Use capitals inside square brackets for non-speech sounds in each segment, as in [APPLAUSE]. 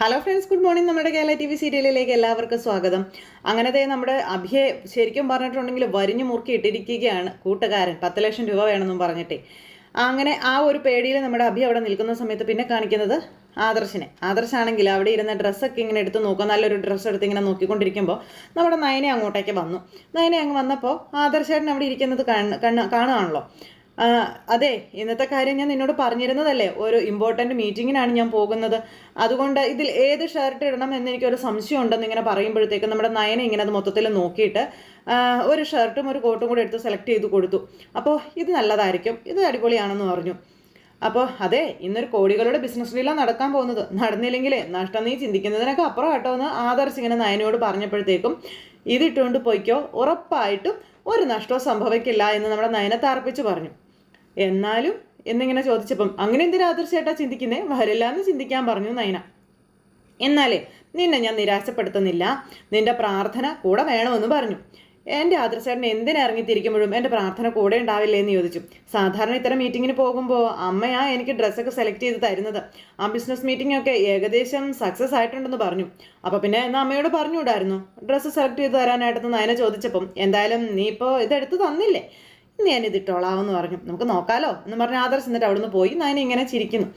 Hello friends good morning നമ്മുടെ Kerala T V സീരിയലിലേക്ക് എല്ലാവർക്കും സ്വാഗതം. അങ്ങനത്തെ നമ്മുടെ അഭിയെ ശരിക്കും പറഞ്ഞിട്ടുണ്ടെങ്കിൽ വരിഞ്ഞു മുറുക്കി ഇട്ടിരിക്കുകയാണ് കൂട്ടുകാരൻ. പത്ത് ലക്ഷം രൂപ വേണമെന്നും പറഞ്ഞിട്ടേ. അങ്ങനെ ആ ഒരു പേടിയിൽ നമ്മുടെ അഭി അവിടെ നിൽക്കുന്ന സമയത്ത് പിന്നെ കാണിക്കുന്നത് ആദർശിനെ. ആദർശാണെങ്കിൽ അവിടെ ഇരുന്ന ഡ്രസ്സൊക്കെ ഇങ്ങനെ എടുത്ത് നോക്കുക. നല്ലൊരു ഡ്രസ്സ് എടുത്ത് ഇങ്ങനെ നോക്കിക്കൊണ്ടിരിക്കുമ്പോൾ നമ്മുടെ നയനെ അങ്ങോട്ടേക്ക് വന്നു. നയനെ അങ്ങ് വന്നപ്പോൾ ആദർശേട്ടൻ അവിടെ ഇരിക്കുന്നത് കാണ- കണ്ണ്- കാണുകയാണല്ലോ. അതെ ഇന്നത്തെ കാര്യം ഞാൻ നിന്നോട് പറഞ്ഞിരുന്നതല്ലേ? ഒരു ഇമ്പോർട്ടന്റ് മീറ്റിങ്ങിനാണ് ഞാൻ പോകുന്നത്. അതുകൊണ്ട് ഇതിൽ ഏത് ഷർട്ട് ഇടണം എന്ന് എനിക്കൊരു സംശയം ഉണ്ടെന്ന് ഇങ്ങനെ പറയുമ്പോഴത്തേക്കും നമ്മുടെ നയനെ ഇങ്ങനെ അത് മൊത്തത്തിൽ നോക്കിയിട്ട് ഒരു ഷർട്ടും ഒരു കോട്ടും കൂടെ എടുത്ത് സെലക്ട് ചെയ്ത് കൊടുത്തു. അപ്പോൾ ഇത് നല്ലതായിരിക്കും. ഇത് അടിപൊളിയാണെന്ന് പറഞ്ഞു. അപ്പോൾ അതെ ഇന്നൊരു കോടികളുടെ ബിസിനസ് ഡീലാണ് നടക്കാൻ പോകുന്നത്. നടന്നില്ലെങ്കിലേ നഷ്ടം നീ ചിന്തിക്കുന്നതിനൊക്കെ അപ്പുറം കേട്ടോ എന്ന് ആദർശ് ഇങ്ങനെ നയനോട് പറഞ്ഞപ്പോഴത്തേക്കും ഇതിട്ടുകൊണ്ട് പോയിക്കോ. ഉറപ്പായിട്ടും ഒരു നഷ്ടവും സംഭവിക്കില്ല എന്ന് നമ്മുടെ നയനെ താർപ്പിച്ച് പറഞ്ഞു. എന്നാലും എന്നിങ്ങനെ ചോദിച്ചപ്പം അങ്ങനെ എന്തിനാ ആദർശേട്ടാ ചിന്തിക്കുന്നേ? വരില്ല എന്ന് ചിന്തിക്കാൻ പറഞ്ഞു നയന എന്നാലേ നിന്നെ ഞാൻ നിരാശപ്പെടുത്തുന്നില്ല. നിന്റെ പ്രാർത്ഥന കൂടെ വേണമെന്ന് പറഞ്ഞു. എന്റെ ആദർശേട്ടൻ എന്തിനിറങ്ങിത്തിരിക്കുമ്പോഴും എന്റെ പ്രാർത്ഥന കൂടെ ഉണ്ടാവില്ലേ എന്ന് ചോദിച്ചു. സാധാരണ ഇത്തരം മീറ്റിങ്ങിന് പോകുമ്പോൾ അമ്മയാ എനിക്ക് ഡ്രസ്സൊക്കെ സെലക്ട് ചെയ്ത് തരുന്നത്. ആ ബിസിനസ് മീറ്റിംഗ് ഒക്കെ ഏകദേശം സക്സസ് ആയിട്ടുണ്ടെന്ന് പറഞ്ഞു. അപ്പോൾ പിന്നെ എന്നാൽ അമ്മയോട് പറഞ്ഞുകൂടായിരുന്നു? ഡ്രസ്സ് സെലക്ട് ചെയ്ത് തരാനായിട്ടെന്ന് നയന ചോദിച്ചപ്പം എന്തായാലും നീ ഇപ്പോൾ ഇതെടുത്ത് തന്നില്ലേ? ഇന്ന് ഞാൻ ഇതിട്ടോളാമെന്ന് പറഞ്ഞു. നമുക്ക് നോക്കാലോ എന്ന് പറഞ്ഞ് ആദർശ് എന്നിട്ട് അവിടുന്ന് പോയി. നയന ഇങ്ങനെ ചിരിക്കുന്നു.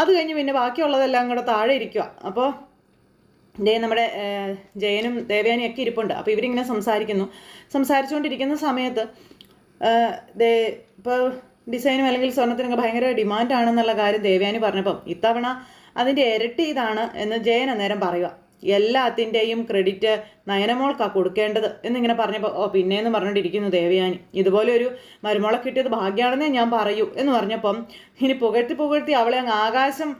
അത് കഴിഞ്ഞ് പിന്നെ ബാക്കിയുള്ളതെല്ലാം കൂടെ താഴെ ഇരിക്കുക അപ്പോൾ ദേ നമ്മുടെ ജയനും ദേവയാനിയും ഒക്കെ ഇരിപ്പുണ്ട്. അപ്പോൾ ഇവരിങ്ങനെ സംസാരിക്കുന്നു. സംസാരിച്ചുകൊണ്ടിരിക്കുന്ന സമയത്ത് ദേ ഇപ്പോൾ ഡിസൈനും അല്ലെങ്കിൽ സ്വർണത്തിനൊക്കെ ഭയങ്കര ഡിമാൻഡാണെന്നുള്ള കാര്യം ദേവയാനി പറഞ്ഞപ്പം ഇത്തവണ അതിന്റെ ഇരട്ടി ഇതാണ് എന്ന് ജയൻ അന്നേരം പറയുക എല്ലാത്തിന്റെയും ക്രെഡിറ്റ് നയനമോൾക്കാണ് കൊടുക്കേണ്ടത് എന്നിങ്ങനെ പറഞ്ഞപ്പോൾ ഓ പിന്നെയെന്ന് പറഞ്ഞുകൊണ്ടിരിക്കുന്നു ദേവയാനി. ഇതുപോലെ ഒരു മരുമോളെ കിട്ടിയത് ഭാഗ്യമാണെന്നേ ഞാൻ പറയൂ. എന്ന് പറഞ്ഞപ്പം ഇനി പുകഴ്ത്തി പുകഴ്ത്തി അവളെ അങ്ങ് ആകാശം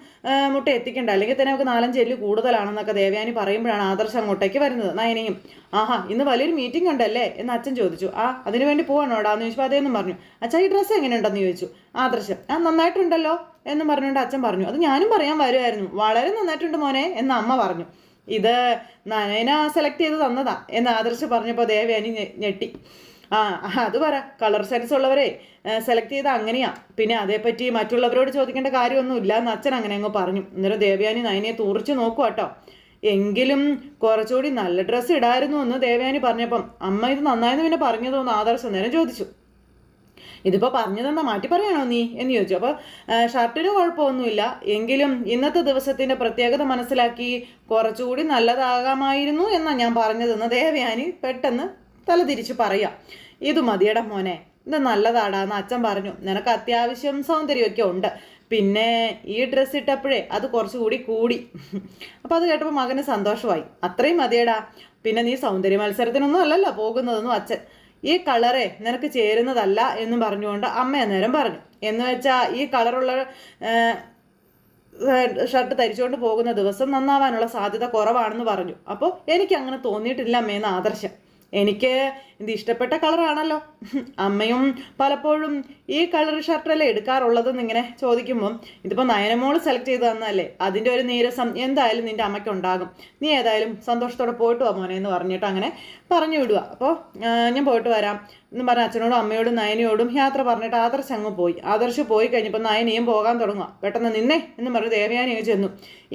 മുട്ട എത്തിക്കണ്ട. അല്ലെങ്കിൽ തന്നെ അവൾക്ക് നാലഞ്ച് എല്ല് കൂടുതലാണെന്നൊക്കെ ദേവയാനി പറയുമ്പോഴാണ് ആദർശം അങ്ങോട്ടേക്ക് വരുന്നത് നയനയും. ആഹാ ഇന്ന് വലിയൊരു മീറ്റിംഗ് ഉണ്ടല്ലേ? എന്ന് അച്ഛൻ ചോദിച്ചു. ആ അതിനു വേണ്ടി പോവാണോടാ? എന്ന് ചോദിച്ചപ്പോൾ അതേന്നും പറഞ്ഞു. അച്ഛാ ഈ ഡ്രസ്സ് എങ്ങനെയുണ്ടെന്ന്? ചോദിച്ചു. ആദർശം ആ നന്നായിട്ടുണ്ടല്ലോ. എന്ന് പറഞ്ഞുകൊണ്ട് അച്ഛൻ പറഞ്ഞു. അത് ഞാനും പറയാൻ വരുമായിരുന്നു വളരെ നന്നായിട്ടുണ്ട് മോനെ എന്ന് അമ്മ പറഞ്ഞു. ഇത് നയന സെലക്ട് ചെയ്ത് തന്നതാ എന്ന് ആദർശ് പറഞ്ഞപ്പോൾ ദേവയാനി ഞെട്ടി. ആ അത് പറ കളർ സെൻസ് ഉള്ളവരെ സെലക്ട് ചെയ്ത് അങ്ങനെയാ. പിന്നെ അതേപ്പറ്റി മറ്റുള്ളവരോട് ചോദിക്കേണ്ട കാര്യമൊന്നുമില്ല എന്ന് അച്ഛൻ അങ്ങനെ അങ്ങ് പറഞ്ഞു. അന്നേരം ദേവയാനി നയനെ തൂറിച്ച് നോക്കുക കേട്ടോ. എങ്കിലും കുറച്ചുകൂടി നല്ല ഡ്രസ്സ് ഇടായിരുന്നു എന്ന് ദേവയാനി പറഞ്ഞപ്പം അമ്മ ഇത് നന്നായെന്ന് പിന്നെ പറഞ്ഞു ആദർശ് നേരം ചോദിച്ചു. ഇതിപ്പോൾ പറഞ്ഞതെന്നാ മാറ്റി പറയണോ നീ? എന്ന് ചോദിച്ചു. അപ്പോൾ ഷർട്ടിന് കുഴപ്പമൊന്നുമില്ല. എങ്കിലും ഇന്നത്തെ ദിവസത്തിന്റെ പ്രത്യേകത മനസ്സിലാക്കി കുറച്ചുകൂടി നല്ലതാകാമായിരുന്നു എന്നാണ് ഞാൻ പറഞ്ഞതെന്ന് ദേവയാനി പെട്ടെന്ന് തലതിരിച്ച് പറയാം. ഇത് മതിയട മോനെ. ഇത് നല്ലതാടാ എന്ന് അച്ഛൻ പറഞ്ഞു. നിനക്ക് അത്യാവശ്യം സൗന്ദര്യമൊക്കെ ഉണ്ട്. പിന്നെ ഈ ഡ്രസ്സ് ഇട്ടപ്പോഴേ അത് കുറച്ചുകൂടി കൂടി. അപ്പോൾ അത് കേട്ടപ്പോൾ മകന് സന്തോഷമായി. അത്രയും മതിയടാ. പിന്നെ നീ സൗന്ദര്യ മത്സരത്തിനൊന്നും അല്ലല്ലോ പോകുന്നതൊന്നും അച്ഛൻ ഈ കളറെ നിനക്ക് ചേരുന്നതല്ല എന്ന് പറഞ്ഞുകൊണ്ട് അമ്മ അന്നേരം പറഞ്ഞു. എന്ന് വെച്ചാൽ ഈ കളറുള്ള ഷർട്ട് ധരിച്ചുകൊണ്ട് പോകുന്ന ദിവസം നന്നാവാനുള്ള സാധ്യത കുറവാണെന്ന് പറഞ്ഞു. അപ്പോൾ എനിക്ക് അങ്ങനെ തോന്നിയിട്ടില്ല അമ്മയെന്ന് ആദർശം. എനിക്ക് ഇത് ഇഷ്ടപ്പെട്ട കളറാണല്ലോ അമ്മയും പലപ്പോഴും ഈ കളർ ഷർട്ടല്ലേ എടുക്കാറുള്ളതെന്ന് ഇങ്ങനെ ചോദിക്കുമ്പം ഇതിപ്പോൾ നയനമോൾ സെലക്ട് ചെയ്ത് തന്നല്ലേ അതിന്റെ ഒരു നീരസം എന്തായാലും നിന്റെ അമ്മയ്ക്ക് ഉണ്ടാകും. നീ ഏതായാലും സന്തോഷത്തോടെ പോയിട്ട് വാ മോനെ എന്ന് പറഞ്ഞിട്ട് അങ്ങനെ പറഞ്ഞു വിടുക അപ്പോൾ ഞാൻ പോയിട്ട് വരാം. എന്ന് പറഞ്ഞ അച്ഛനോടും അമ്മയോടും നയനയോടും യാത്ര പറഞ്ഞിട്ട് ആദർശ് അങ്ങ് പോയി. ആദർശ് പോയി കഴിഞ്ഞപ്പോൾ നയനയും പോകാൻ തുടങ്ങുക പെട്ടെന്ന് നിന്നേ എന്ന് പറഞ്ഞ് ദേവയാനി അങ്ങ് ചെന്നു.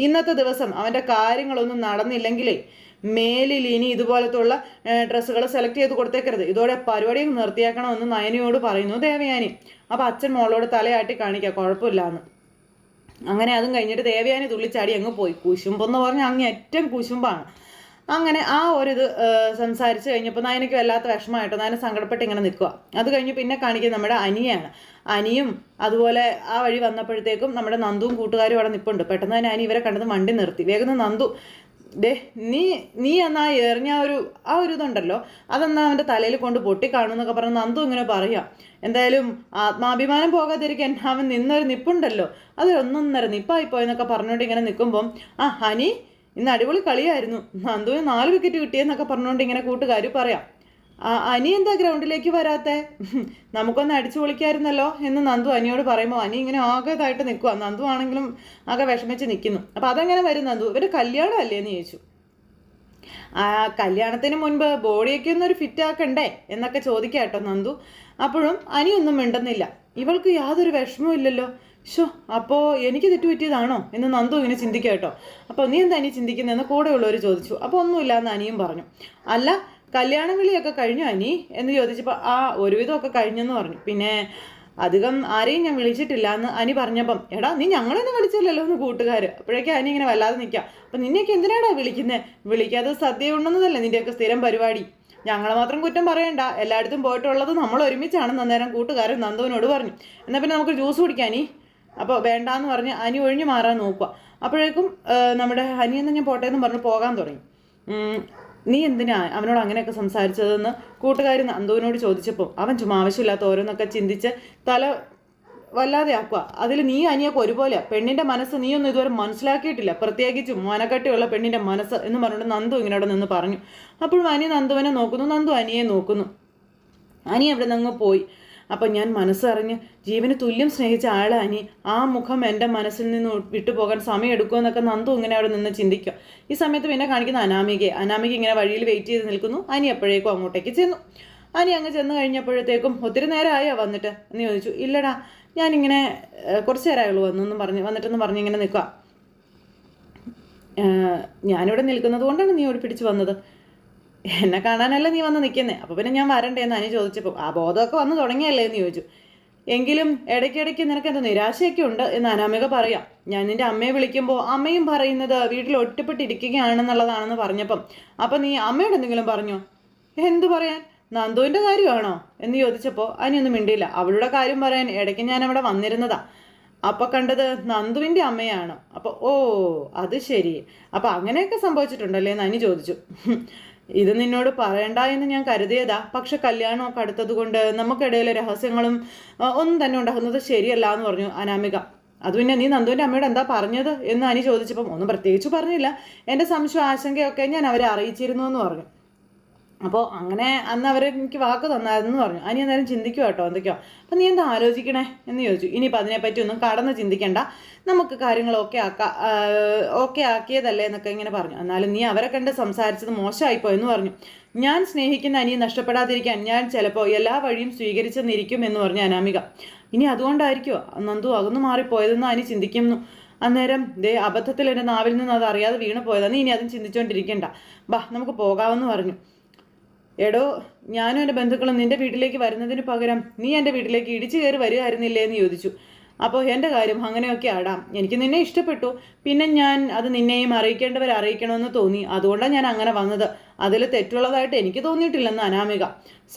ഇന്നത്തെ ദിവസം അവന്റെ കാര്യങ്ങളൊന്നും നടന്നില്ലെങ്കിലേ മേലിൽ ഇനി ഇതുപോലത്തുള്ള ഡ്രസ്സുകൾ സെലക്ട് ചെയ്ത് കൊടുത്തേക്കരുത്. ഇതോടെ പരിപാടി നിർത്തിയാക്കണമെന്ന് നയനയോട് പറയുന്നു ദേവയാനി. അപ്പോൾ അച്ഛൻ മോളോട് തലയാട്ടി കാണിക്കുക കുഴപ്പമില്ല എന്ന് അങ്ങനെ അതും കഴിഞ്ഞിട്ട് ദേവയാനി തുള്ളിച്ചാടി അങ്ങ് പോയി. കുശുമ്പെന്ന് പറഞ്ഞാൽ അങ്ങ് ഏറ്റവും കുശുമ്പാണ്. അങ്ങനെ ആ ഒരു ഇത് സംസാരിച്ച് കഴിഞ്ഞപ്പോൾ നയനയ്ക്ക് വല്ലാത്ത വിഷമമായിട്ടോ നയന സങ്കടപ്പെട്ട് ഇങ്ങനെ നിൽക്കുക അത് കഴിഞ്ഞ് പിന്നെ കാണിക്കുന്നത് നമ്മുടെ അനിയാണ്. അനിയും അതുപോലെ ആ വഴി വന്നപ്പോഴത്തേക്കും നമ്മുടെ നന്ദുവും കൂട്ടുകാരും അവിടെ നിൽപ്പുണ്ട് പെട്ടെന്ന് തന്നെ അനി ഇവരെ കണ്ടത് മണ്ടി നിർത്തി. വേഗം നന്ദു ദേ നീ നീ എന്നാ എറിഞ്ഞ ഒരു ആ ഒരു ഇതുണ്ടല്ലോ അതെന്നാ അവന്റെ തലയിൽ കൊണ്ട് പൊട്ടി കാണുമെന്നൊക്കെ പറഞ്ഞ് നന്ദു ഇങ്ങനെ പറയാം. എന്തായാലും ആത്മാഭിമാനം പോകാതിരിക്കാൻ അവൻ നിന്നൊരു നിപ്പുണ്ടല്ലോ. അതൊരു ഒന്നൊന്നര നിപ്പായിപ്പോയെന്നൊക്കെ പറഞ്ഞുകൊണ്ട് ഇങ്ങനെ നിൽക്കുമ്പം ആ ഹനി ഇന്ന് അടിപൊളി കളിയായിരുന്നു. നന്ദുവിന് നാല് വിക്കറ്റ് കിട്ടിയെന്നൊക്കെ പറഞ്ഞുകൊണ്ട് ഇങ്ങനെ കൂട്ടുകാർ പറയാം. അനി എന്താ ഗ്രൗണ്ടിലേക്ക് വരാത്തെ? നമുക്കൊന്ന് അടിച്ചു പൊളിക്കായിരുന്നല്ലോ എന്ന് നന്ദു അനിയോട് പറയുമ്പോൾ അനി ഇങ്ങനെ ആകെ ഇതായിട്ട് നിൽക്കുക നന്ദു ആണെങ്കിലും ആകെ വിഷമിച്ച് നിൽക്കുന്നു അപ്പം അതെങ്ങനെ വരും നന്ദു? ഇവർ കല്യാണം അല്ലേന്ന് ചോദിച്ചു. ആ കല്യാണത്തിന് മുൻപ് ബോഡിയൊക്കെ ഒന്ന് ഫിറ്റ് ആക്കണ്ടേ എന്നൊക്കെ ചോദിക്കാട്ടോ നന്ദു. അപ്പോഴും അനിയൊന്നും മിണ്ടുന്നില്ല. ഇവൾക്ക് യാതൊരു വിഷമവും ഇല്ലല്ലോ. ഷോ അപ്പോൾ എനിക്ക് തെറ്റുപറ്റിയതാണോ എന്ന് നന്ദു ഇങ്ങനെ ചിന്തിക്കുക കേട്ടോ. അപ്പോൾ നീ എന്താ ഇനി ചിന്തിക്കുന്നതെന്ന് കൂടെയുള്ളവർ ചോദിച്ചു. അപ്പോൾ ഒന്നുമില്ല എന്ന് അനിയും പറഞ്ഞു. അല്ല കല്യാണം വിളിയൊക്കെ കഴിഞ്ഞു അനി? എന്ന് ചോദിച്ചപ്പോൾ ആ ഒരുവിധമൊക്കെ കഴിഞ്ഞെന്ന് പറഞ്ഞു. പിന്നെ അധികം ആരെയും ഞാൻ വിളിച്ചിട്ടില്ല എന്ന് അനി പറഞ്ഞപ്പം എടാ നീ ഞങ്ങളൊന്നും വിളിച്ചില്ലല്ലോ എന്ന് കൂട്ടുകാർ അപ്പോഴേക്കും അനി ഇങ്ങനെ വല്ലാതെ നിൽക്കാം അപ്പം നിന്നെയൊക്കെ എന്തിനാടാ വിളിക്കുന്നത് വിളിക്കാതെ സദ്യ ഉണ്ടെന്നതല്ലേ നിന്റെയൊക്കെ സ്ഥിരം പരിപാടി. ഞങ്ങളെ മാത്രം കുറ്റം പറയണ്ട. എല്ലായിടത്തും പോയിട്ടുള്ളത് നമ്മൾ ഒരുമിച്ചാണെന്ന് അന്നേരം കൂട്ടുകാരൻ നന്ദുവിനോട് പറഞ്ഞു. എന്നാൽ പിന്നെ നമുക്ക് ജ്യൂസ് കുടിക്കാനി അപ്പോൾ വേണ്ടാന്ന് പറഞ്ഞ് അനി ഒഴിഞ്ഞു മാറാൻ നോക്കുക. അപ്പോഴേക്കും നമ്മുടെ ഹനി എന്ന് ഞാൻ പോട്ടെ എന്ന് പറഞ്ഞ് പോകാൻ തുടങ്ങി. നീ എന്തിനാ അവനോട് അങ്ങനെയൊക്കെ സംസാരിച്ചതെന്ന് കൂട്ടുകാർ നന്ദുവിനോട് ചോദിച്ചപ്പോൾ അവൻ ചുമ്മാ ആവശ്യമില്ലാത്ത ഓരോന്നൊക്കെ ചിന്തിച്ച് തല വല്ലാതെ ആക്കുക. അതിൽ നീ അനിയൊക്കെ ഒരുപോലെ പെണ്ണിന്റെ മനസ്സ് നീ ഒന്നും ഇതുവരെ മനസ്സിലാക്കിയിട്ടില്ല. പ്രത്യേകിച്ചും മനക്കട്ടിയുള്ള പെണ്ണിന്റെ മനസ്സ് എന്ന് പറഞ്ഞുകൊണ്ട് നന്ദു ഇങ്ങനെ നിന്ന് പറഞ്ഞു. അപ്പോഴും അനി നന്ദുവിനെ നോക്കുന്നു. നന്ദു അനിയെ നോക്കുന്നു. അനി അവിടെ നിന്ന് പോയി. അപ്പം ഞാൻ മനസ്സറിഞ്ഞ് ജീവന് തുല്യം സ്നേഹിച്ച ആളെ അനി ആ മുഖം എന്റെ മനസ്സിൽ നിന്ന് വിട്ടുപോകാൻ സമയമെടുക്കുമെന്നൊക്കെ നന്ദു ഇങ്ങനെ അവിടെ നിന്ന് ചിന്തിക്കുക. ഈ സമയത്ത് പിന്നെ കാണിക്കുന്ന അനാമികയെ. അനാമിക ഇങ്ങനെ വഴിയിൽ വെയിറ്റ് ചെയ്ത് നിൽക്കുന്നു. അനി അപ്പോഴേക്കും അങ്ങോട്ടേക്ക് ചെന്നു. അനി അങ്ങ് ചെന്ന് കഴിഞ്ഞപ്പോഴത്തേക്കും ഒത്തിരി നേരമായോ വന്നിട്ട്? എന്ന് ചോദിച്ചു. ഇല്ലടാ ഞാനിങ്ങനെ കുറച്ച് നേരമായുള്ളൂ വന്നു എന്ന് പറഞ്ഞ് വന്നിട്ടെന്ന് പറഞ്ഞ് ഇങ്ങനെ നിൽക്കുക. ഞാനിവിടെ നിൽക്കുന്നത് കൊണ്ടാണ് നീ ഓടി പിടിച്ച് വന്നത്. എന്നെ കാണാനല്ല നീ വന്ന് നിൽക്കുന്നേ അപ്പോൾ പിന്നെ ഞാൻ വരണ്ടേ എന്ന് അനു ചോദിച്ചപ്പോൾ ആ ബോധമൊക്കെ വന്ന് തുടങ്ങിയല്ലേ? എന്ന് ചോദിച്ചു. എങ്കിലും ഇടയ്ക്കിടയ്ക്ക് നിനക്ക് എന്താ നിരാശയൊക്കെ ഉണ്ട് എന്ന് അനാമിക പറയാം. ഞാൻ നിന്റെ അമ്മയെ വിളിക്കുമ്പോൾ അമ്മയും പറയുന്നത് വീട്ടിൽ ഒറ്റപ്പെട്ടിരിക്കുകയാണെന്നുള്ളതാണെന്ന് പറഞ്ഞപ്പം അപ്പം നീ അമ്മയോട് എന്തെങ്കിലും പറഞ്ഞോ? എന്തു പറയാൻ? നന്ദുവിന്റെ കാര്യമാണോ? എന്ന് ചോദിച്ചപ്പോൾ അനിയൊന്നും മിണ്ടിയില്ല. അവളുടെ കാര്യം പറയാൻ ഇടയ്ക്ക് ഞാൻ അവിടെ വന്നിരുന്നതാ. അപ്പോൾ കണ്ടത് നന്ദുവിന്റെ അമ്മയാണ്. അപ്പോൾ ഓ അത് ശരി. അപ്പോൾ അങ്ങനെയൊക്കെ സംഭവിച്ചിട്ടുണ്ടല്ലേ? എന്ന് അനി ചോദിച്ചു. ഇത് നിന്നോട് പറയണ്ട എന്ന് ഞാൻ കരുതിയതാ. പക്ഷെ കല്യാണമൊക്കെ അടുത്തത് കൊണ്ട് നമുക്കിടയിലെ രഹസ്യങ്ങളും ഒന്നും തന്നെ ഉണ്ടാകുന്നത് ശരിയല്ല എന്ന് പറഞ്ഞു അനാമിക. അത് പിന്നെ നീ നന്ദുവിന്റെ അമ്മയോട് എന്താ പറഞ്ഞത് എന്ന് അനി ചോദിച്ചപ്പം ഒന്നും പ്രത്യേകിച്ച് പറഞ്ഞില്ല. എന്റെ സംശയം ആശങ്കയൊക്കെ ഞാൻ അവരെ അറിയിച്ചിരുന്നു എന്ന് പറഞ്ഞു. അപ്പോൾ അങ്ങനെ അന്ന് അവർ എനിക്ക് വാക്ക് തന്നായിരുന്നു പറഞ്ഞു. അനി അന്നേരം ചിന്തിക്കുക കേട്ടോ എന്തൊക്കെയോ. അപ്പം നീ എന്താ ആലോചിക്കണേ എന്ന് ചോദിച്ചു. ഇനിയിപ്പോൾ അതിനെപ്പറ്റി ഒന്നും കടന്ന് ചിന്തിക്കേണ്ട. നമുക്ക് കാര്യങ്ങൾ ഓക്കെ ആക്കാം ഓക്കെ ആക്കിയതല്ലേ എന്നൊക്കെ ഇങ്ങനെ പറഞ്ഞു. എന്നാലും നീ അവരെ കണ്ട് സംസാരിച്ചത് മോശമായിപ്പോ എന്ന് പറഞ്ഞു. ഞാൻ സ്നേഹിക്കുന്ന അനിയെ നഷ്ടപ്പെടാതിരിക്കാൻ ഞാൻ ചിലപ്പോൾ എല്ലാ വഴിയും സ്വീകരിച്ചെന്നിരിക്കും എന്ന് പറഞ്ഞു അനാമിക. ഇനി അതുകൊണ്ടായിരിക്കുമോ നന്ദു അകന്നു മാറിപ്പോയതെന്ന് അനി ചിന്തിക്കുന്നു. അന്നേരം ദേ അബദ്ധത്തിൽ എന്റെ നാവിൽ നിന്ന് അത് അറിയാതെ വീണ് പോയതാണ് ഇനി അതും ചിന്തിച്ചുകൊണ്ടിരിക്കണ്ട ബാ നമുക്ക് പോകാമെന്ന് പറഞ്ഞു. എടോ ഞാനും എന്റെ ബന്ധുക്കളും നിന്റെ വീട്ടിലേക്ക് വരുന്നതിന് പകരം നീ എന്റെ വീട്ടിലേക്ക് ഇടിച്ചു കയറി വരികയായിരുന്നില്ലേ എന്ന് ചോദിച്ചു. അപ്പോൾ എന്റെ കാര്യം അങ്ങനെയൊക്കെ ആടാം. എനിക്ക് നിന്നെ ഇഷ്ടപ്പെട്ടു. പിന്നെ ഞാൻ അത് നിന്നെയും അറിയിക്കേണ്ടവർ അറിയിക്കണമെന്ന് തോന്നി. അതുകൊണ്ടാണ് ഞാൻ അങ്ങനെ വന്നത്. അതിൽ തെറ്റുള്ളതായിട്ട് എനിക്ക് തോന്നിയിട്ടില്ലെന്ന് അനാമിക.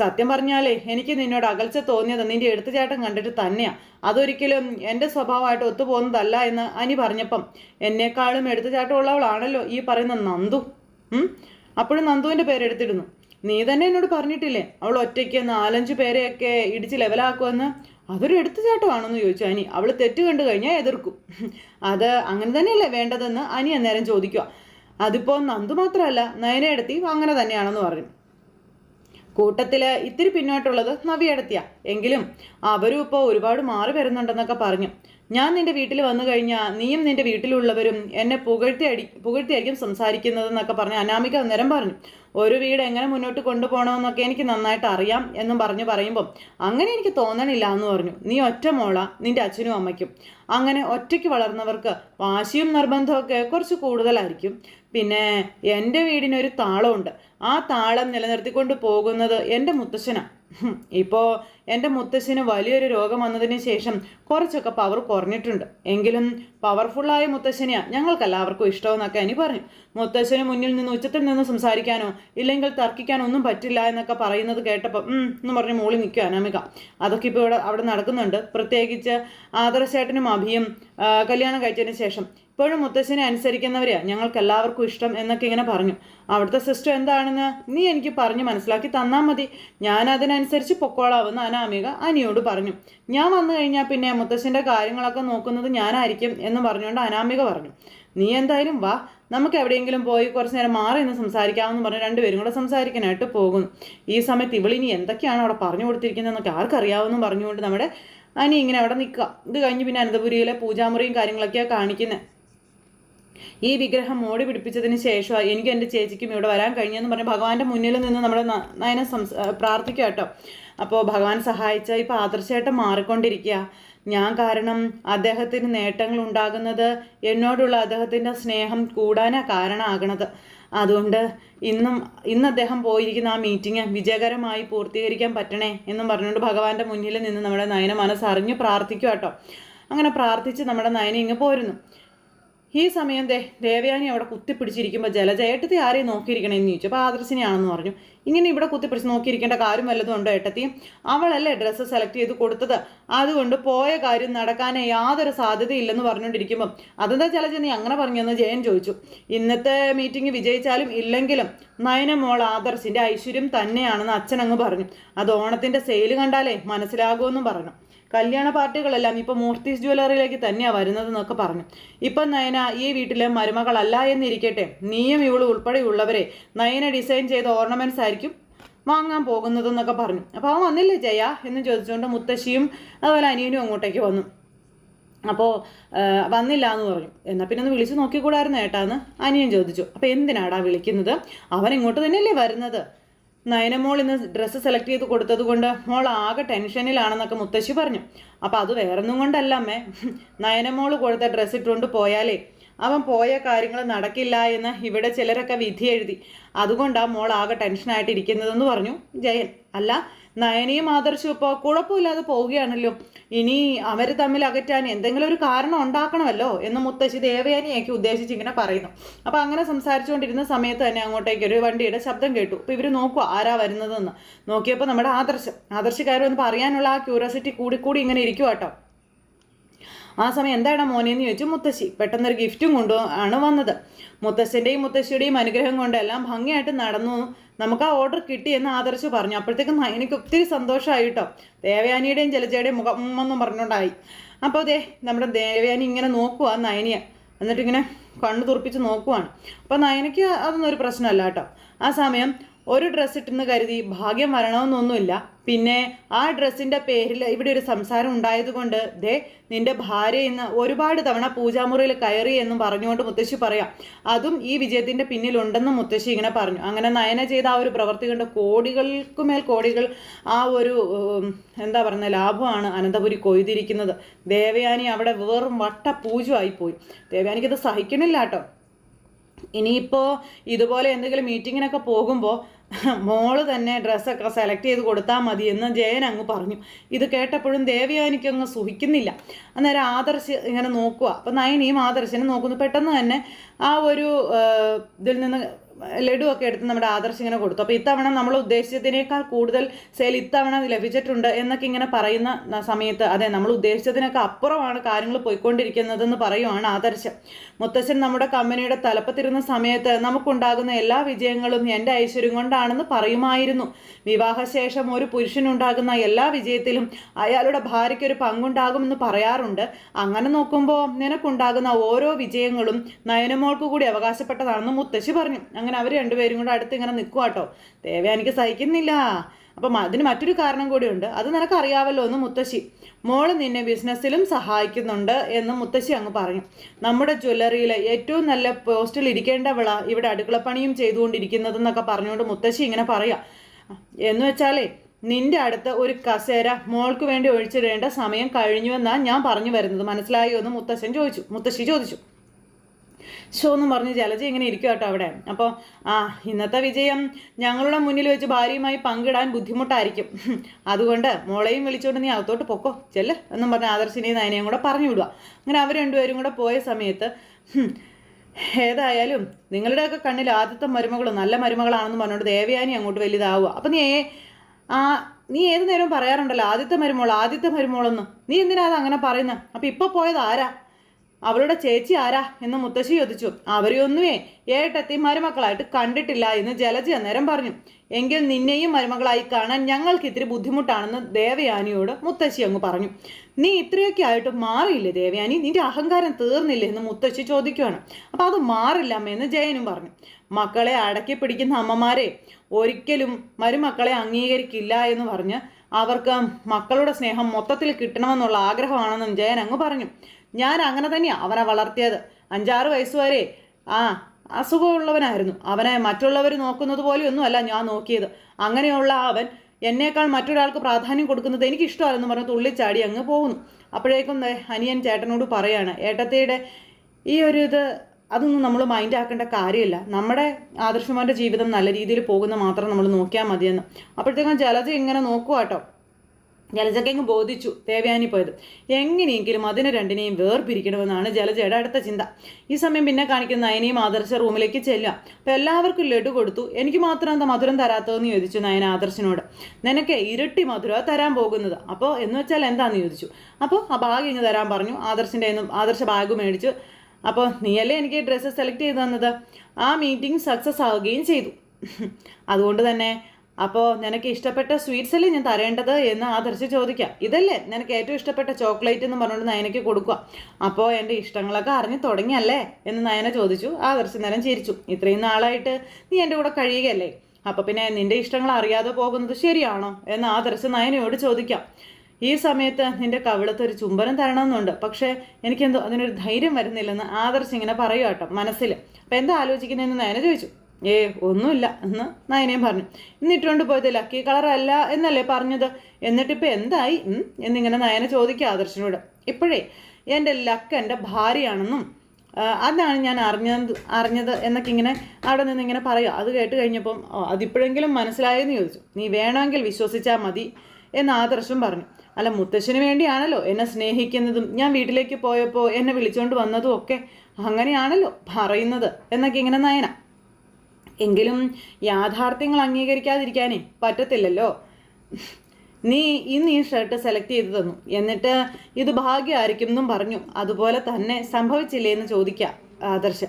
സത്യം പറഞ്ഞാലേ എനിക്ക് നിന്നോട് അകൽച്ച തോന്നിയത് നിന്റെ എടുത്തുചാട്ടം കണ്ടിട്ട് തന്നെയാണ് അതൊരിക്കലും എന്റെ സ്വഭാവമായിട്ട് ഒത്തുപോകുന്നതല്ല എന്ന് അനി പറഞ്ഞപ്പം എന്നെക്കാളും എടുത്തുചാട്ടമുള്ളവളാണല്ലോ ഈ പറയുന്ന നന്ദു? അപ്പോഴും നന്ദുവിന്റെ പേരെടുത്തിടുന്നു. നീ തന്നെ എന്നോട് പറഞ്ഞിട്ടില്ലേ? അവൾ ഒറ്റയ്ക്ക് നാലഞ്ച് പേരെയൊക്കെ ഇടിച്ച് ലെവലാക്കുമെന്ന് അതൊരു എടുത്തുചാട്ടമാണെന്ന് ചോദിച്ചു അനി. അവൾ തെറ്റ് കണ്ടു കഴിഞ്ഞാൽ എതിർക്കും. അത് അങ്ങനെ തന്നെയല്ലേ വേണ്ടതെന്ന് അനി അന്നേരം ചോദിക്കുക. അതിപ്പോൾ നന്ദു മാത്രമല്ല നയനയെടുത്തി അങ്ങനെ തന്നെയാണെന്ന് പറഞ്ഞു. കൂട്ടത്തിൽ ഇത്തിരി പിന്നോട്ടുള്ളത് നവിയടത്തിയ എങ്കിലും അവരും ഇപ്പോൾ ഒരുപാട് മാറി വരുന്നുണ്ടെന്നൊക്കെ പറഞ്ഞു. ഞാൻ നിന്റെ വീട്ടിൽ വന്നു കഴിഞ്ഞാൽ നീയും നിന്റെ വീട്ടിലുള്ളവരും എന്നെ പുകഴ്ത്തി അടി പുകഴ്ത്തിയായിരിക്കും സംസാരിക്കുന്നതെന്നൊക്കെ പറഞ്ഞ് അനാമിക അന്നേരം പറഞ്ഞു. ഒരു വീട് എങ്ങനെ മുന്നോട്ട് കൊണ്ടുപോകണമെന്നൊക്കെ എനിക്ക് നന്നായിട്ട് അറിയാം എന്നും പറഞ്ഞു പറയുമ്പം അങ്ങനെ എനിക്ക് തോന്നണില്ല എന്ന് പറഞ്ഞു. നീ ഒറ്റ മോള നിന്റെ അച്ഛനും അമ്മയ്ക്കും. അങ്ങനെ ഒറ്റയ്ക്ക് വളർന്നവർക്ക് വാശിയും നിർബന്ധമൊക്കെ കുറച്ച് കൂടുതലായിരിക്കും. പിന്നെ എന്റെ വീടിനൊരു താളമുണ്ട്. ആ താളം നിലനിർത്തിക്കൊണ്ട് പോകുന്നത് എന്റെ മുത്തശ്ശനാണ് ഇപ്പോൾ എന്റെ മുത്തശ്ശന് വലിയൊരു രോഗം വന്നതിന് ശേഷം കുറച്ചൊക്കെ പവർ കുറഞ്ഞിട്ടുണ്ട്. എങ്കിലും പവർഫുള്ളായ മുത്തശ്ശനെയാണ് ഞങ്ങൾക്കെല്ലാവർക്കും ഇഷ്ടമെന്നൊക്കെ അനി പറഞ്ഞു. മുത്തശ്ശന് മുന്നിൽ നിന്ന് ഉച്ചത്തിൽ നിന്ന് സംസാരിക്കാനോ ഇല്ലെങ്കിൽ തർക്കിക്കാനോ ഒന്നും പറ്റില്ല എന്നൊക്കെ പറയുന്നത് കേട്ടപ്പോൾ എന്ന് പറഞ്ഞ് മോളി നിൽക്കുക അനാമിക. അതൊക്കെ ഇപ്പോൾ ഇവിടെ അവിടെ നടക്കുന്നുണ്ട്. പ്രത്യേകിച്ച് ആദർശേട്ടനും അഭിയും കല്യാണം കഴിച്ചതിന് ശേഷം ഇപ്പോഴും മുത്തശ്ശനെ അനുസരിക്കുന്നവരെയാ ഞങ്ങൾക്ക് എല്ലാവർക്കും ഇഷ്ടം എന്നൊക്കെ ഇങ്ങനെ പറഞ്ഞു. അവിടുത്തെ സിസ്റ്റം എന്താണെന്ന് നീ എനിക്ക് പറഞ്ഞ് മനസ്സിലാക്കി തന്നാൽ മതി. ഞാൻ അതിനനുസരിച്ച് പൊക്കോളാവുന്ന അനാമിക അനിയോട് പറഞ്ഞു. ഞാൻ വന്നു കഴിഞ്ഞാൽ പിന്നെ മുത്തശ്ശന്റെ കാര്യങ്ങളൊക്കെ നോക്കുന്നത് ഞാനായിരിക്കും എന്ന് പറഞ്ഞുകൊണ്ട് അനാമിക പറഞ്ഞു. നീ എന്തായാലും വാ. നമുക്ക് എവിടെയെങ്കിലും പോയി കുറച്ച് നേരം മാറി നിന്ന് സംസാരിക്കാമെന്ന് പറഞ്ഞ് രണ്ടുപേരും കൂടെ സംസാരിക്കാനായിട്ട് പോകുന്നു. ഈ സമയത്ത് ഇവളിനി എന്തൊക്കെയാണ് അവിടെ പറഞ്ഞു കൊടുത്തിരിക്കുന്നതെന്നൊക്കെ ആർക്കറിയാവുന്നു പറഞ്ഞുകൊണ്ട് നമ്മുടെ അനി ഇങ്ങനെ അവിടെ നിൽക്കുക. ഇത് കഴിഞ്ഞ് പിന്നെ അനന്തപുരിയിലെ പൂജാമുറിയും കാര്യങ്ങളൊക്കെയാണ് കാണിക്കുന്നത് ഈ വിഗ്രഹം മോടി പിടിപ്പിച്ചതിന് ശേഷം എനിക്ക് എന്റെ ചേച്ചിക്കും ഇവിടെ വരാൻ കഴിഞ്ഞെന്ന് പറഞ്ഞ് ഭഗവാന്റെ മുന്നിൽ നിന്ന് നമ്മൾ നയന സംസ് പ്രാർത്ഥിക്കുക കേട്ടോ. അപ്പോൾ ഭഗവാൻ സഹായിച്ച ഇപ്പോൾ ആദർശമായിട്ട് മാറിക്കൊണ്ടിരിക്കുക. ഞാൻ കാരണം അദ്ദേഹത്തിന് നേട്ടങ്ങൾ ഉണ്ടാകുന്നത് എന്നോടുള്ള അദ്ദേഹത്തിന്റെ സ്നേഹം കൂടാനാ കാരണമാകണത്. അതുകൊണ്ട് ഇന്നും ഇന്ന് അദ്ദേഹം പോയിരിക്കുന്ന ആ മീറ്റിംഗ് വിജയകരമായി പൂർത്തീകരിക്കാൻ പറ്റണേ എന്നും പറഞ്ഞുകൊണ്ട് ഭഗവാന്റെ മുന്നിൽ നിന്ന് നമ്മുടെ നയന മനസ്സറിഞ്ഞ് പ്രാർത്ഥിക്കുക കേട്ടോ. അങ്ങനെ പ്രാർത്ഥിച്ച് നമ്മുടെ നയന ഇങ്ങ് പോരുന്നു. ഈ സമയം ദേ ദേവയാനി അവിടെ കുത്തിപ്പിടിച്ചിരിക്കുമ്പോൾ ജലജ ഏട്ടത്തി ആരെയും നോക്കിയിരിക്കണമെന്ന് ചോദിച്ചു. അപ്പോൾ ആദർശിനെയാണെന്ന് പറഞ്ഞു. ഇങ്ങനെ ഇവിടെ കുത്തിപ്പിടിച്ച് നോക്കിയിരിക്കേണ്ട കാര്യം വല്ലതും ഉണ്ടോ ഏട്ടത്തി? അവളല്ലേ ഡ്രസ്സ് സെലക്ട് ചെയ്ത് കൊടുത്തത്. അതുകൊണ്ട് പോയ കാര്യം നടക്കാനേ യാതൊരു സാധ്യതയില്ലെന്ന് പറഞ്ഞുകൊണ്ടിരിക്കുമ്പം അതെന്താ ജലജ നീ അങ്ങനെ പറഞ്ഞെന്ന് ജയൻ ചോദിച്ചു. ഇന്നത്തെ മീറ്റിംഗ് വിജയിച്ചാലും ഇല്ലെങ്കിലും നയനമോൾ ആദർശിന്റെ ഐശ്വര്യം തന്നെയാണെന്ന് അച്ഛനങ്ങ് പറഞ്ഞു. അത് ഓണത്തിന്റെ സെയിൽ കണ്ടാലേ മനസ്സിലാകുമെന്നും പറഞ്ഞു. കല്യാണ പാർട്ടികളെല്ലാം ഇപ്പോൾ മൂർത്തീസ് ജ്വല്ലറിയിലേക്ക് തന്നെയാണ് വരുന്നതെന്നൊക്കെ പറഞ്ഞു. ഇപ്പം നയന ഈ വീട്ടിലെ മരുമകളല്ല എന്നിരിക്കട്ടെ. നീയും ഇവളും ഉൾപ്പെടെയുള്ളവരെ നയന ഡിസൈൻ ചെയ്ത ഓർണമെന്റ്സ് ആയിരിക്കും വാങ്ങാൻ പോകുന്നതെന്നൊക്കെ പറഞ്ഞു. അപ്പോൾ അവൻ വന്നില്ലേ ജയ എന്ന് ചോദിച്ചുകൊണ്ട് മുത്തശ്ശിയും അതുപോലെ അനിയനും അങ്ങോട്ടേക്ക് വന്നു. അപ്പോൾ വന്നില്ല എന്ന് പറഞ്ഞു. എന്നാൽ പിന്നെ ഒന്ന് വിളിച്ച് നോക്കിക്കൂടായിരുന്നു ഏട്ടാന്ന് അനിയൻ ചോദിച്ചു. അപ്പോൾ എന്തിനാടാ വിളിക്കുന്നത്? അവൻ ഇങ്ങോട്ട് തന്നെയല്ലേ വരുന്നത്? നയനമോൾ ഇന്ന് ഡ്രസ്സ് സെലക്ട് ചെയ്ത് കൊടുത്തത് കൊണ്ട് മോൾ ആകെ ടെൻഷനിലാണെന്നൊക്കെ മുത്തശ്ശി പറഞ്ഞു. അപ്പം അത് വേറൊന്നും കൊണ്ടല്ല അമ്മേ. നയനമോൾ കൊടുത്ത ഡ്രസ്സ് ഇട്ടുകൊണ്ട് പോയാലേ അവൻ പോയ കാര്യങ്ങൾ നടക്കില്ല എന്ന് ഇവിടെ ചിലരൊക്കെ വിധി എഴുതി. അതുകൊണ്ടാണ് മോൾ ആകെ ടെൻഷനായിട്ടിരിക്കുന്നതെന്ന് പറഞ്ഞു ജയൻ. അല്ല നയനയും ആദർശവും ഇപ്പോൾ കുഴപ്പമില്ലാതെ പോവുകയാണല്ലോ. ഇനി അവർ തമ്മിൽ അകറ്റാൻ എന്തെങ്കിലും ഒരു കാരണം ഉണ്ടാക്കണമല്ലോ എന്ന് മുത്തശ്ശി ദേവയാനിയൊക്കെ ഉദ്ദേശിച്ച് ഇങ്ങനെ പറയുന്നു. അപ്പോൾ അങ്ങനെ സംസാരിച്ചുകൊണ്ടിരുന്ന സമയത്ത് തന്നെ അങ്ങോട്ടേക്ക് ഒരു വണ്ടിയുടെ ശബ്ദം കേട്ടു. അപ്പോൾ ഇവർ നോക്കുക ആരാ വരുന്നതെന്ന്. നോക്കിയപ്പോൾ നമ്മുടെ ആദർശം. ആദർശക്കാരും ഒന്ന് പറയാനുള്ള ആ ക്യൂരിയോസിറ്റി കൂടി കൂടി ഇങ്ങനെ ഇരിക്കുക കേട്ടോ ആ സമയം എന്താണ് മോനെ എന്ന് ചോദിച്ചു മുത്തശ്ശി പെട്ടെന്നൊരു ഗിഫ്റ്റും കൊണ്ടു ആണ് വന്നത്. മുത്തശ്ശന്റെയും മുത്തശ്ശിയുടെയും അനുഗ്രഹം കൊണ്ടെല്ലാം ഭംഗിയായിട്ട് നടന്നു. നമുക്ക് ആ ഓർഡർ കിട്ടി എന്ന് ആദർശ് പറഞ്ഞു. അപ്പോഴത്തേക്കും എനിക്ക് ഒത്തിരി സന്തോഷമായി കേട്ടോ ദേവയാനിയുടെയും ജലജയുടെയും മുഖം എന്നും പറഞ്ഞുകൊണ്ടായി. അപ്പോൾ അതെ നമ്മുടെ ദേവയാനി ഇങ്ങനെ നോക്കുക നയനിയെ. എന്നിട്ടിങ്ങനെ കണ്ണു തുറപ്പിച്ച് നോക്കുവാണ്. അപ്പോൾ നയനയ്ക്ക് അതൊന്നും ഒരു പ്രശ്നമല്ല കേട്ടോ ആ സമയം ഒരു ഡ്രസ്സ് ഇട്ടെന്ന് കരുതി ഭാഗ്യം വരണമെന്നൊന്നുമില്ല. പിന്നെ ആ ഡ്രസ്സിന്റെ പേരിൽ ഇവിടെ ഒരു സംസാരം ഉണ്ടായതുകൊണ്ട് ദേ നിന്റെ ഭാര്യ ഇന്ന് ഒരുപാട് തവണ പൂജാമുറിയിൽ കയറി എന്നും പറഞ്ഞുകൊണ്ട് മുത്തശ്ശി പറയാം. അതും ഈ വിജയത്തിന്റെ പിന്നിലുണ്ടെന്നും മുത്തശ്ശി ഇങ്ങനെ പറഞ്ഞു. അങ്ങനെ നയന ചെയ്ത ആ ഒരു പ്രവൃത്തി കൊണ്ട് കോടികൾക്കുമേൽ കോടികൾ ആ ഒരു എന്താ പറയുക ലാഭമാണ് അനന്തപുരി കൊയ്തിരിക്കുന്നത്. ദേവയാനി അവിടെ വെറും വട്ട പൂജമായിപ്പോയി ദേവയാനിക്കത് സഹിക്കണില്ല കേട്ടോ. ഇനിയിപ്പോൾ ഇതുപോലെ എന്തെങ്കിലും മീറ്റിങ്ങിനൊക്കെ പോകുമ്പോൾ [LAUGHS] മോൾ തന്നെ ഡ്രസ്സൊക്കെ സെലക്ട് ചെയ്ത് കൊടുത്താൽ മതി എന്ന് ജയൻ അങ്ങ് പറഞ്ഞു. ഇത് കേട്ടപ്പോഴും ദേവയാനിക്ക് അങ്ങ് സുഹിക്കുന്നില്ല അന്നേരം ആദർശ് ഇങ്ങനെ നോക്കുക അപ്പം നയനിയും ആദർശനും നോക്കുന്നു. പെട്ടെന്ന് തന്നെ ആ ഒരു ഇതിൽ നിന്ന് ലഡു ഒക്കെ എടുത്ത് നമ്മുടെ ആദർശ് ഇങ്ങനെ കൊടുത്തു. അപ്പോൾ ഇത്തവണ നമ്മൾ ഉദ്ദേശിച്ചതിനേക്കാൾ കൂടുതൽ സെയിൽ ഇത്തവണ ലഭിച്ചിട്ടുണ്ട് എന്നൊക്കെ ഇങ്ങനെ പറയുന്ന സമയത്ത് അതെ നമ്മൾ ഉദ്ദേശിച്ചതിനൊക്കെ അപ്പുറമാണ് കാര്യങ്ങൾ പോയിക്കൊണ്ടിരിക്കുന്നതെന്ന് പറയുവാണ് ആദർശം. മുത്തശ്ശൻ നമ്മുടെ കമ്പനിയുടെ തലപ്പത്തിരുന്ന സമയത്ത് നമുക്കുണ്ടാകുന്ന എല്ലാ വിജയങ്ങളും എന്റെ ഐശ്വര്യം കൊണ്ടാണെന്ന് പറയുമായിരുന്നു. വിവാഹശേഷം ഒരു പുരുഷനുണ്ടാകുന്ന എല്ലാ വിജയത്തിലും അയാളുടെ ഭാര്യയ്ക്ക് ഒരു പങ്കുണ്ടാകുമെന്ന് പറയാറുണ്ട്. അങ്ങനെ നോക്കുമ്പോൾ നിനക്കുണ്ടാകുന്ന ഓരോ വിജയങ്ങളും നയനമോൾക്ക് കൂടി അവകാശപ്പെട്ടതാണെന്ന് മുത്തശ്ശി പറഞ്ഞു. അങ്ങനെ അവർ രണ്ടുപേരും കൂടെ അടുത്ത് ഇങ്ങനെ നിൽക്കുക കേട്ടോ എനിക്ക് സഹിക്കുന്നില്ല. അപ്പം അതിന് മറ്റൊരു കാരണം കൂടിയുണ്ട് അത് നിനക്കറിയാവല്ലോ എന്ന് മുത്തശ്ശി. മോൾ നിന്നെ ബിസിനസ്സിലും സഹായിക്കുന്നുണ്ട് എന്ന് മുത്തശ്ശി അങ്ങ് പറഞ്ഞു. നമ്മുടെ ജ്വല്ലറിയിൽ ഏറ്റവും നല്ല പോസ്റ്റിൽ ഇരിക്കേണ്ടവള ഇവിടെ അടുക്കളപ്പണിയും ചെയ്തുകൊണ്ടിരിക്കുന്നതെന്നൊക്കെ പറഞ്ഞുകൊണ്ട് മുത്തശ്ശി ഇങ്ങനെ പറയാം. എന്ന് വെച്ചാലേ നിന്റെ അടുത്ത് ഒരു കസേര മോൾക്ക് വേണ്ടി ഒഴിച്ചിടേണ്ട സമയം കഴിഞ്ഞുവെന്നാണ് ഞാൻ പറഞ്ഞു വരുന്നത്. മനസ്സിലായോ എന്ന് മുത്തശ്ശൻ ചോദിച്ചു. മുത്തശ്ശി ചോദിച്ചു. ഷോ എന്നും പറഞ്ഞ് ജലജ ഇങ്ങനെ ഇരിക്കും കേട്ടോ അവിടെ. അപ്പോൾ ആ ഇന്നത്തെ വിജയം ഞങ്ങളുടെ മുന്നിൽ വെച്ച് ഭാര്യയുമായി പങ്കിടാൻ ബുദ്ധിമുട്ടായിരിക്കും. അതുകൊണ്ട് മോളെയും വിളിച്ചുകൊണ്ട് നീ അകത്തോട്ട് പൊക്കോ ചെല്ല് എന്നും പറഞ്ഞ് ആദർശിനെയും നയനെയും കൂടെ പറഞ്ഞു വിടുക അങ്ങനെ അവർ രണ്ടുപേരും കൂടെ പോയ സമയത്ത് ഏതായാലും നിങ്ങളുടെയൊക്കെ കണ്ണിൽ ആദ്യത്തെ മരുമകൾ നല്ല മരുമകളാണെന്ന് പറഞ്ഞുകൊണ്ട് ദേവയാനി അങ്ങോട്ട് വലുതാവുക അപ്പം നീ ആ നീ ഏത് നേരവും പറയാറുണ്ടല്ലോ ആദ്യത്തെ മരുമോൾ ആദ്യത്തെ മരുമോളൊന്നും. നീ എന്തിനാ അത് അങ്ങനെ പറയുന്നത് അപ്പം ഇപ്പോൾ പോയത് ആരാ? അവളുടെ ചേച്ചി ആരാ എന്ന് മുത്തശ്ശി ചോദിച്ചു. അവരെയൊന്നുമേ ഏട്ടത്തി മരുമക്കളായിട്ട് കണ്ടിട്ടില്ല എന്ന് ജലജ അന്നേരം പറഞ്ഞു. എങ്കിൽ നിന്നെയും മരുമകളായി കാണാൻ ഞങ്ങൾക്ക് ഇത്തിരി ബുദ്ധിമുട്ടാണെന്ന് ദേവയാനിയോട് മുത്തശ്ശി അങ്ങ് പറഞ്ഞു. നീ ഇത്രയൊക്കെ ആയിട്ട് മാറിയില്ലേ ദേവയാനി? നിന്റെ അഹങ്കാരം തീർന്നില്ലേ എന്ന് മുത്തശ്ശി ചോദിക്കുകയാണ് അപ്പോൾ അത് മാറില്ല അമ്മയെന്ന് ജയനും പറഞ്ഞു. മക്കളെ അടക്കി പിടിക്കുന്ന അമ്മമാരെ ഒരിക്കലും മരുമക്കളെ അംഗീകരിക്കില്ല എന്ന് പറഞ്ഞ് അവർക്ക് മക്കളുടെ സ്നേഹം മൊത്തത്തിൽ കിട്ടണമെന്നുള്ള ആഗ്രഹമാണെന്നും ജയൻ അങ്ങ് പറഞ്ഞു. ഞാൻ അങ്ങനെ തന്നെയാണ് അവനെ വളർത്തിയത്. അഞ്ചാറ് വയസ്സുവരെ ആ അസുഖമുള്ളവനായിരുന്നു. അവനെ മറ്റുള്ളവർ നോക്കുന്നത് പോലെയൊന്നുമല്ല ഞാൻ നോക്കിയത്. അങ്ങനെയുള്ള അവൻ എന്നേക്കാൾ മറ്റൊരാൾക്ക് പ്രാധാന്യം കൊടുക്കുന്നത് എനിക്ക് ഇഷ്ടമല്ലെന്ന് പറഞ്ഞ് തുള്ളിച്ചാടി അങ്ങ് പോകുന്നു. അപ്പോഴേക്കും അനിയൻ ചേട്ടനോട് പറയാണ് ഏട്ടത്തിയുടെ ഈ ഒരു ഇത് അതൊന്നും നമ്മൾ മൈൻഡ് ആക്കേണ്ട കാര്യമില്ല. നമ്മുടെ ആദർശമാരുടെ ജീവിതം നല്ല രീതിയിൽ പോകുന്ന മാത്രം നമ്മൾ നോക്കിയാൽ മതിയെന്ന്. അപ്പോഴത്തേക്കും ജലജ ഇങ്ങനെ നോക്കുക കേട്ടോ ജലജയ്ക്കങ്ങ് ബോധിച്ചു ദേവയാനി പോയത്. എങ്ങനെയെങ്കിലും അതിനെ രണ്ടിനെയും വേർപിരിക്കണമെന്നാണ് ജലജയുടെ അടുത്ത ചിന്ത. ഈ സമയം പിന്നെ കാണിക്കുന്ന നയനയും ആദർശ റൂമിലേക്ക് ചെല്ലുക. അപ്പം എല്ലാവർക്കും ലഡു കൊടുത്തു. എനിക്ക് മാത്രം എന്താ മധുരം തരാത്തതെന്ന് ചോദിച്ചു നയന ആദർശനോട്. നിനക്ക് ഇരട്ടി മധുര തരാൻ പോകുന്നത്. അപ്പോൾ എന്ന് വെച്ചാൽ എന്താണെന്ന് ചോദിച്ചു. അപ്പോൾ ആ ബാഗ് ഇങ്ങ് തരാൻ പറഞ്ഞു. ആദർശിന്റെ ആദർശ ബാഗ് മേടിച്ചു. അപ്പോൾ നീയല്ലേ എനിക്ക് ഡ്രസ്സ് സെലക്ട് ചെയ്തു തന്നത്? ആ മീറ്റിംഗ് സക്സസ് ആവുകയും ചെയ്തു. അതുകൊണ്ട് തന്നെ അപ്പോൾ നിനക്ക് ഇഷ്ടപ്പെട്ട സ്വീറ്റ്സ് അല്ലേ ഞാൻ തരേണ്ടത് എന്ന് ആദർശ് ചോദിക്കാം. ഇതല്ലേ നിനക്ക് ഏറ്റവും ഇഷ്ടപ്പെട്ട ചോക്ലേറ്റ് എന്ന് പറഞ്ഞുകൊണ്ട് നയനയ്ക്ക് കൊടുക്കുക. അപ്പോൾ എന്റെ ഇഷ്ടങ്ങളൊക്കെ അറിഞ്ഞു തുടങ്ങിയല്ലേ എന്ന് നയന ചോദിച്ചു. ആദർശ് നേരം ചിരിച്ചു. ഇത്രയും നാളായിട്ട് നീ എന്റെ കൂടെ കഴിയുകയല്ലേ? അപ്പോൾ പിന്നെ നിന്റെ ഇഷ്ടങ്ങൾ അറിയാതെ പോകുന്നത് ശരിയാണോ എന്ന് ആദർശ് നയനയോട് ചോദിക്കാം. ഈ സമയത്ത് നിന്റെ കവിളത്ത് ഒരു ചുംബനം തരണമെന്നുണ്ട്. പക്ഷേ എനിക്കെന്തോ അതിനൊരു ധൈര്യം വരുന്നില്ലെന്ന് ആദർശ് ഇങ്ങനെ പറയുക കേട്ടോ മനസ്സിൽ. അപ്പോൾ എന്താ ആലോചിക്കുന്നതെന്ന് നയന ചോദിച്ചു. ഏ ഒന്നുമില്ല. എന്ന് നയനയും പറഞ്ഞു. ഇന്നിട്ടുകൊണ്ട് പോയത് ലക്കി കളറല്ല എന്നല്ലേ പറഞ്ഞത്? എന്നിട്ടിപ്പോൾ എന്തായി? എന്നിങ്ങനെ നയന ചോദിക്കുക ആദർശനോട്. ഇപ്പോഴേ എന്റെ ലക്ക് എന്റെ ഭാര്യയാണെന്നും അതാണ് ഞാൻ അറിഞ്ഞത് അറിഞ്ഞത് എന്നൊക്കെ ഇങ്ങനെ അവിടെ നിന്ന് ഇങ്ങനെ പറയുക അത് കേട്ട് കഴിഞ്ഞപ്പം "ഓ, അതിപ്പോഴെങ്കിലും മനസ്സിലായെന്ന് ചോദിച്ചു. നീ വേണമെങ്കിൽ വിശ്വസിച്ചാൽ മതി എന്ന് ആദർശം പറഞ്ഞു. അല്ല മുത്തശ്ശന് വേണ്ടിയാണല്ലോ എന്നെ സ്നേഹിക്കുന്നതും. ഞാൻ വീട്ടിലേക്ക് പോയപ്പോൾ എന്നെ വിളിച്ചുകൊണ്ട് വന്നതും ഒക്കെ അങ്ങനെയാണല്ലോ പറയുന്നത് എന്നൊക്കെ ഇങ്ങനെ നയന എങ്കിലും യാഥാർത്ഥ്യങ്ങൾ അംഗീകരിക്കാതിരിക്കാനേ പറ്റത്തില്ലല്ലോ. നീ ഇന്ന് ഈ ഷർട്ട് സെലക്ട് ചെയ്തു തന്നു. എന്നിട്ട് ഇത് ഭാഗ്യമായിരിക്കും എന്നും പറഞ്ഞു. അതുപോലെ തന്നെ സംഭവിച്ചില്ലേ എന്ന് ചോദിക്കാം ആദർശ്.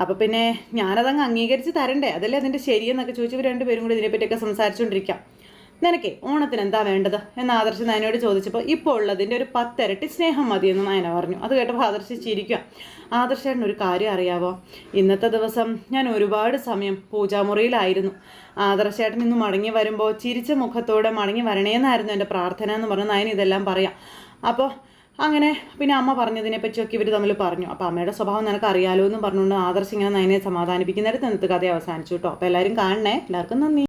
അപ്പം പിന്നെ ഞാനതങ്ങ് അംഗീകരിച്ച് തരണ്ടേ? അതല്ലേ അതിന്റെ ശരിയെന്നൊക്കെ ചോദിച്ചു രണ്ടുപേരും കൂടി ഇതിനെപ്പറ്റിയൊക്കെ സംസാരിച്ചുകൊണ്ടിരിക്കാം നിനക്കേ ഓണത്തിന് എന്താ വേണ്ടത്? എന്ന് ആദർശ് നയനോട് ചോദിച്ചപ്പോൾ ഇപ്പോൾ ഉള്ളതിന്റെ ഒരു പത്തിരട്ടി സ്നേഹം മതി എന്ന് നയന പറഞ്ഞു. അത് കേട്ടപ്പോൾ ആദർശി ചിരിക്കുക. ആദർശേട്ടൻ ഒരു കാര്യം അറിയാവോ? ഇന്നത്തെ ദിവസം ഞാൻ ഒരുപാട് സമയം പൂജാമുറിയിലായിരുന്നു. ആദർശേട്ടൻ ഇന്ന് മടങ്ങി വരുമ്പോൾ ചിരിച്ച മുഖത്തോടെ മടങ്ങി വരണേന്നായിരുന്നു എന്റെ പ്രാർത്ഥന എന്ന് പറഞ്ഞ് നയൻ ഇതെല്ലാം പറയാം. അപ്പോൾ അങ്ങനെ പിന്നെ അമ്മ പറഞ്ഞതിനെ പറ്റിയൊക്കെ ഇവർ തമ്മിൽ പറഞ്ഞു. അപ്പോൾ അമ്മയുടെ സ്വഭാവം നിനക്ക് അറിയാലോ എന്ന് പറഞ്ഞുകൊണ്ട് ആദർശ് ഇങ്ങനെ നയനെ സമാധാനിപ്പിക്കുന്നിടത്ത് ഇന്നത്തെ കഥ അവസാനിച്ചു കേട്ടോ. അപ്പോൾ എല്ലാവരും കാണണേ. എല്ലാവർക്കും നന്ദി.